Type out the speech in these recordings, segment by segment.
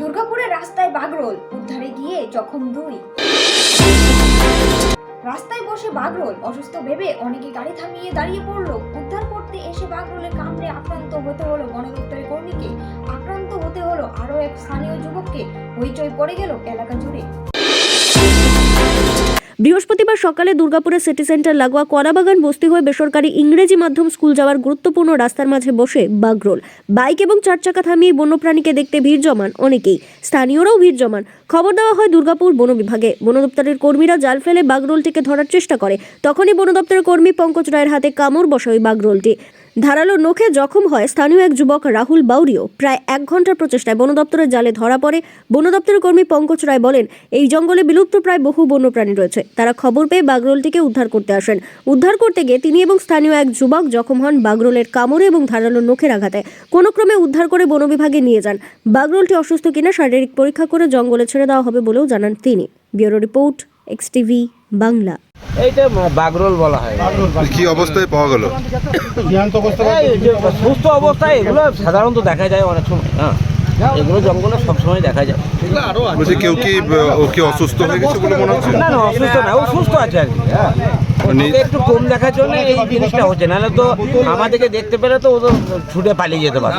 দুর্গাপুরের রাস্তায় বাগরোল, উদ্ধারে গিয়ে জখম দুই। রাস্তায় বসে বাগরোল, অসুস্থ ভেবে অনেকে গাড়ি থামিয়ে দাঁড়িয়ে পড়ল। উদ্ধার করতে এসে বাগরোলে কামড়ে আক্রান্ত হতে হলো বন কর্মীকে। আক্রান্ত হতে হলো আরও এক স্থানীয় যুবককে। হইচই পড়ে গেল এলাকা জুড়ে। বৃহস্পতিবার সকালে দুর্গাপুরের সিটি সেন্টার লাগোয়া কলাবাগান বস্তি হয়ে বেসরকারি ইংরেজি মাধ্যম স্কুল যাওয়ার গুরুত্বপূর্ণ রাস্তার মাঝে বসে বাগরোল। বাইক এবং চার চাকা থামিয়ে বন্যপ্রাণীকে দেখতে ভিড় জমান অনেকেই। স্থানীয়রাও ভিড় জমান। খবর দেওয়া হয় দুর্গাপুর বন বিভাগে। বন দপ্তরের কর্মীরা জাল ফেলে বাগরোলটিকে ধরার চেষ্টা করে। তখনই বন দপ্তরের কর্মী পঙ্কজ রায়ের হাতে কামড় বসে ওই বাগরোলটি। ধারালো নখে জখম হয় স্থানীয় এক যুবক রাহুল বাউরিও। প্রায় এক ঘণ্টার প্রচেষ্টায় বন দপ্তরের জালে ধরা পড়ে। বন দপ্তরের কর্মী পঙ্কজ রায় বলেন, এই জঙ্গলে বিলুপ্ত প্রায় বহু বন্যপ্রাণী রয়েছে। তারা খবর পেয়ে বাগরোলটিকে উদ্ধার করতে আসেন। উদ্ধার করতে গিয়ে তিনি এবং স্থানীয় এক যুবক জখম হন বাগরোলের কামড়ে এবং ধারালো নখের আঘাতে। কোনো ক্রমে উদ্ধার করে বন বিভাগে নিয়ে যান। বাগরোলটি অসুস্থ কিনা শারীরিক পরীক্ষা করে জঙ্গলে ছেড়ে দেওয়া হবে বলেও জানান তিনি। Bureau report X TV Bangla. এইটা বাগরোল বলা হয়। কি অবস্থায় পাওয়া গেল? সুস্থ অবস্থায় এগুলো সাধারণত দেখা যায় অনেক সময় হ্যাঁ। এগুলো জঙ্গলে সবসময় দেখা যায়। বলছি কেউ কি ও কি অসুস্থ হয়ে গেছে বলে মনে হচ্ছে? না না অসুস্থ না ও সুস্থ আছে আর কি হ্যাঁ। মানে- একটু কম দেখার জন্য এই জিনিসটা হচ্ছে নাহলে তো আমাদেরকে দেখতে পেলে তো ও তো ছুটে পালিয়ে যেতে পারে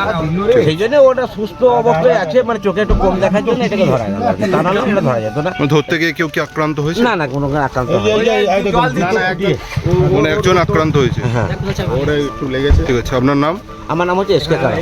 সেই জন্য ওটা সুস্থ অবস্থায় আছে মানে চোখে একটু কম দেখার জন্য এটাকে ধরা গেল তা নাহলে এটা ধরা যেত না। মানে ধরতে গিয়ে কেউ কি আক্রান্ত হয়েছে? না না কোনো আক্রান্ত। মানে একজন আক্রান্ত হয়েছে? হ্যাঁ। ঠিক আছে আপনার নাম? আমার নাম হচ্ছে এসকে কারা।